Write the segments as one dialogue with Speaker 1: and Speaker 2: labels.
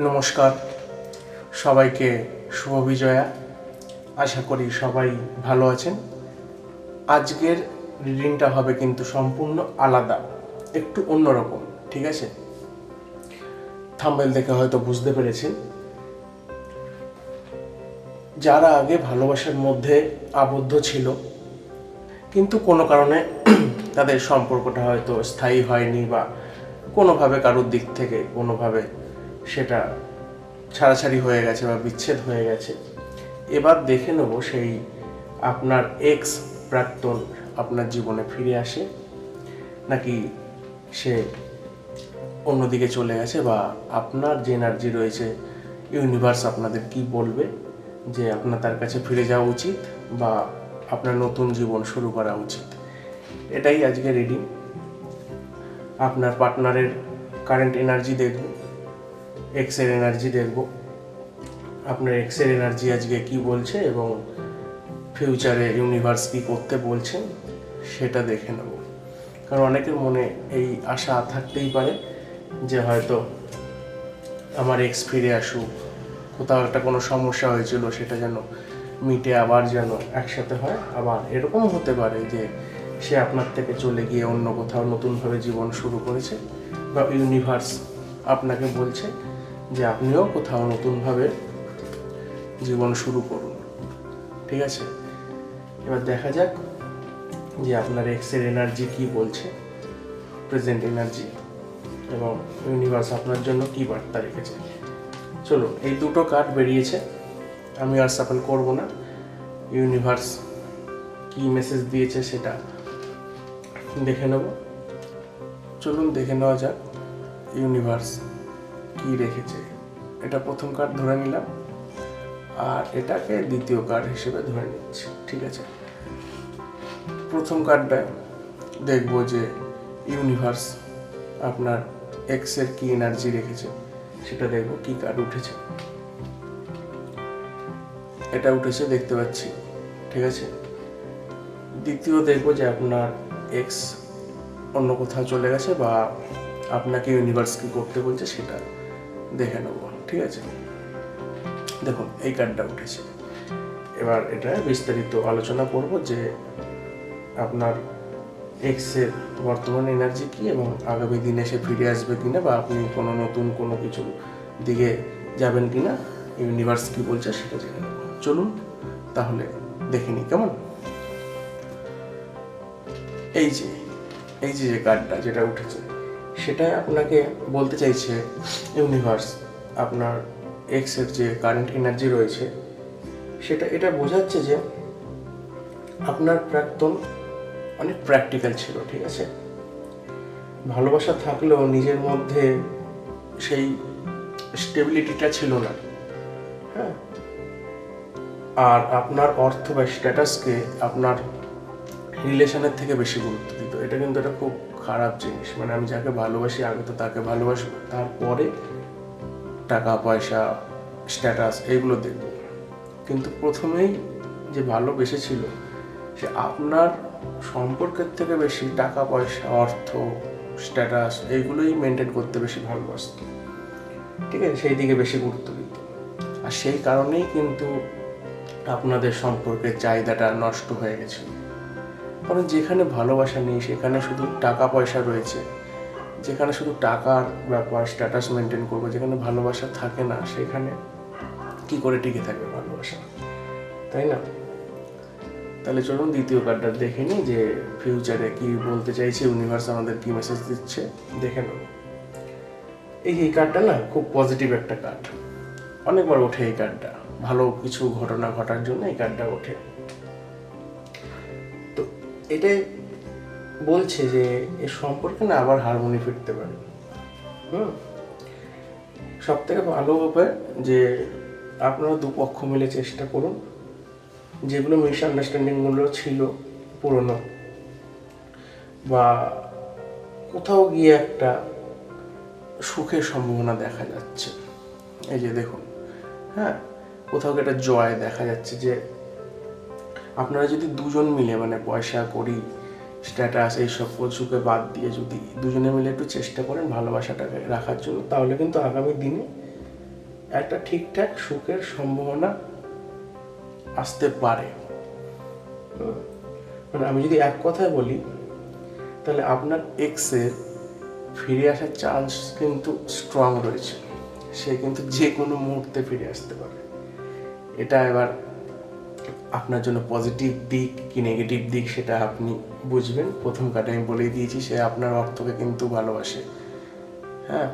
Speaker 1: নমস্কার। সবাইকে শুভ বিজয়া। আশা করি সবাই ভালো আছেন। আজকের রিডিংটা হবে কিন্তু সম্পূর্ণ আলাদা, একটু অন্যরকম, ঠিক আছে? থাম্বেল দেখে হয়তো বুঝতে পেরেছেন। যারা আগে ভালোবাসার মধ্যে আবদ্ধ ছিল, কিন্তু কোনো কারণে তাদের সম্পর্কটা হয়তো স্থায়ী হয়নি বা কোনোভাবে কারোর দিক থেকে কোনোভাবে সেটা ছাড়াছাড়ি হয়ে গেছে বা বিচ্ছেদ হয়ে গেছে। এবার দেখে নেব সেই আপনার এক্স প্রাক্তন আপনার জীবনে ফিরে আসে, নাকি সে অন্যদিকে চলে গেছে বা আপনার যে এনার্জি রয়েছে ইউনিভার্স আপনাদের কি বলবে যে আপনার তার কাছে ফিরে যাওয়া উচিত বা আপনার নতুন জীবন শুরু করা উচিত? এটাই আজকে রিডিং আপনার পার্টনারের কারেন্ট এনার্জি দেখব। এক্সের এনার্জি দেখব। আপনার এক্সের এনার্জি আজকে কি বলছে এবং ফিউচারে ইউনিভার্স কি করতে বলছেন সেটা দেখে নেব। কারণ অনেকের মনে এই আশা থাকতেই পারে যে হয়তো আমার এক্স ফিরে আসুক, কোথাও একটা কোনো সমস্যা হয়েছিল, সেটা যেন মিটে আবার যেন একসাথে হয়। আবার এরকম হতে পারে যে সে আপনার থেকে চলে গিয়ে অন্য কোথাও নতুনভাবে জীবন শুরু করেছে বা ইউনিভার্স আপনাকে বলছে যে আপনিও কোথাও নতুনভাবে জীবন শুরু করুন। ঠিক আছে? এবার দেখা যাক যে আপনার এক্সের এনার্জি কি বলছে প্রেজেন্ট এনার্জি এবং ইউনিভার্স আপনার জন্য কি বার্তা রেখেছে। চলো এই দুটো কার্ড বেরিয়েছে। আমি আর সাফল করব না। ইউনিভার্স কি মেসেজ দিয়েছে সেটা দেখে নেব। চলুন দেখে নেওয়া যাক। ইউনিভার্স কি রেখেছে? এটা প্রথম কার্ড ধরে নিলাম। আর এটাকে দ্বিতীয় কার্ড হিসেবে ধরে নিচ্ছি, ঠিক আছে? প্রথম কার্ডটা দেখব যে ইউনিভার্স আপনার এক্সের কি এনার্জি রেখেছে? সেটা দেখব কি কার্ড উঠেছে। এটা উঠেছে দেখতে পাচ্ছি, ঠিক আছে? দ্বিতীয় দেখব যে আপনার এক্স অন্য কোথাও চলে গেছে বা আপনাকে ইউনিভার্স কি করতে বলছে সেটা। দেখে নেব, ঠিক আছে? দেখুন, এই কার্ডটা উঠেছে। এবার এটা বিস্তারিত আলোচনা করব যে আপনার এক্সের বর্তমান এনার্জি কি এবং আগামী দিনে সে ফিরে আসবে কিনা বা আপনি কোনো নতুন কোনো কিছু দিকে যাবেন কিনা ইউনিভার্স কি বলছে সেটা জেনে নেব। চলুন তাহলে দেখে নিই, কেমন? এই যে এই যে যে কার্ডটা যেটা উঠেছে সেটা আপনাকে বলতে চাইছে ইউনিভার্স আপনার এক্সের যে কারেন্ট এনার্জি রয়েছে, সেটা, এটা বোঝাচ্ছে যে আপনার প্রাক্তন অনেক প্র্যাকটিক্যাল ছিল, ঠিক আছে? ভালোবাসা থাকলেও নিজের মধ্যে সেই স্টেবিলিটিটা ছিল না হ্যাঁ? আর আপনার অর্থ বা স্ট্যাটাসকে আপনার রিলেশনের থেকে বেশি গুরুত্ব দিত। এটা কিন্তু একটা খুব খারাপ জিনিস। মানে আমি যাকে ভালোবাসি, আগে তো তাকে ভালোবাসবো তারপরে টাকা, পয়সা স্ট্যাটাস এইগুলো দেখব। কিন্তু প্রথমেই যে ভালোবেসেছিল, সে আপনার সম্পর্কের থেকে বেশি টাকা, পয়সা, অর্থ স্ট্যাটাস এইগুলোই মেনটেন করতে বেশি ভালোবাসত। ঠিক আছে, সেই দিকে বেশি গুরুত্ব দিত। আর সেই কারণেই কিন্তু আপনাদের সম্পর্কের চাহিদাটা নষ্ট হয়ে গেছিল। কারণ যেখানে ভালোবাসা নেই, সেখানে শুধু টাকা পয়সা রয়েছে। যেখানে শুধু টাকার ব্যাপার স্ট্যাটাস মেনটেন করব, যেখানে ভালোবাসা থাকে না, সেখানে কি করে টিকে থাকবে ভালোবাসা? তাই না? তাহলে চলুন দ্বিতীয় কার্ডটা দেখে নিই যে ফিউচারে কি বলতে চাইছে ইউনিভার্স আমাদের কি মেসেজ দিচ্ছে, দেখে নেব। এই এই কার্ডটা না, খুব পজিটিভ একটা কার্ড অনেকবার ওঠে এই কার্ডটা ভালো কিছু ঘটনা ঘটার জন্য এই কার্ডটা ওঠে। এটাই বলছে যে এ সম্পর্কে না আবার হারমোনি ফিরতে পারে। হুম? সব থেকে ভালো হবে যে আপনারা দুপক্ষ মিলে চেষ্টা করুন। যেগুলো মিসআন্ডারস্ট্যান্ডিংগুলো ছিল পুরনো বা কোথাও গিয়ে একটা সুখের সম্ভাবনা দেখা যাচ্ছে। এই যে দেখুন হ্যাঁ? কোথাও একটা জয় দেখা যাচ্ছে যে আপনারা যদি দুজন মিলে মানে পয়সা করি স্ট্যাটাস এই এইসব কিছুকে বাদ দিয়ে যদি দুজনে মিলে একটু চেষ্টা করেন ভালোবাসাটাকে রাখার জন্য, তাহলে কিন্তু আগামী দিনে একটা ঠিকঠাক সুখের সম্ভাবনা আসতে পারে। মানে আমি যদি এক কথায় বলি, তাহলে আপনার এক্সের ফিরে আসার চান্স কিন্তু স্ট্রং রয়েছে। সে কিন্তু যে কোনো মুহূর্তে ফিরে আসতে পারে। এটা এবার আপনার জন্য পজিটিভ দিক কি নেগেটিভ দিক সেটা আপনি বুঝবেন। প্রথম কাটে আমি বলেই দিয়েছি, সে আপনার অর্থকে কিন্তু ভালোবাসে। হ্যাঁ?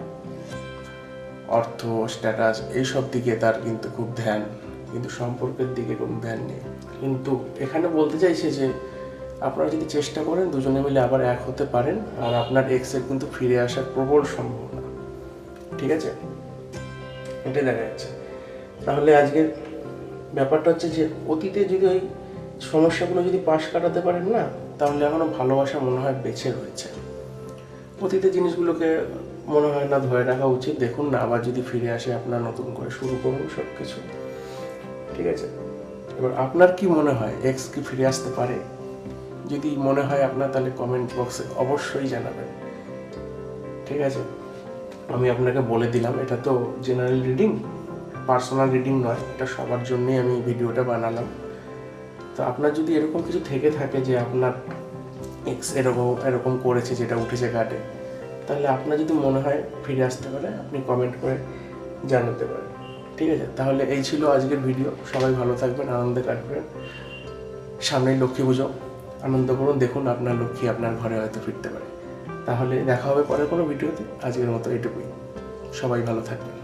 Speaker 1: অর্থ স্ট্যাটাস এইসব দিকে তার কিন্তু খুব ধ্যান। কিন্তু সম্পর্কের দিকে কোনো ধ্যান নেই। কিন্তু এখানে বলতে চাইছে যে, আপনারা যদি চেষ্টা করেন, দুজনে মিলে আবার এক হতে পারেন, আর আপনার এক্সের কিন্তু ফিরে আসার প্রবল সম্ভাবনা। ঠিক আছে? এটাই দেখা যাচ্ছে। তাহলে আজকের ব্যাপারটা হচ্ছে যে অতীতে যদি ওই সমস্যাগুলো যদি পাশ কাটাতে পারেন না, তাহলে এখনও ভালোবাসা মনে হয় বেঁচে রয়েছে। অতীতে জিনিসগুলোকে মনে হয় না ধরে রাখা উচিত। দেখুন না, আবার যদি ফিরে আসে আপনার নতুন করে শুরু করুন সব কিছু ঠিক আছে? এবার আপনার কি মনে হয় এক্স কি ফিরে আসতে পারে? যদি মনে হয় আপনার, তাহলে কমেন্ট বক্সে অবশ্যই জানাবেন। ঠিক আছে? আমি আপনাকে বলে দিলাম, এটা তো জেনারেল রিডিং পার্সোনাল রিডিং নয়, এটা সবার জন্যই আমি ভিডিওটা বানালাম। তো আপনার যদি এরকম কিছু থেকে থাকে যে আপনার এক্স এরকম এরকম করেছে যেটা উঠেছে কাটে তাহলে আপনার যদি মনে হয় ফিরে আসতে পারে, আপনি কমেন্ট করে জানাতে পারেন। ঠিক আছে? তাহলে এই ছিল আজকের ভিডিও সবাই ভালো থাকবেন, আনন্দে কাটবেন। সামনে লক্ষ্মী পুজো। আনন্দ করুন, দেখুন আপনার লক্ষ্মী আপনার ঘরে হয়তো ফিরতে পারে। তাহলে দেখা হবে পরে কোনো ভিডিওতে আজকের মতো এটুকুই। সবাই ভালো থাকবেন।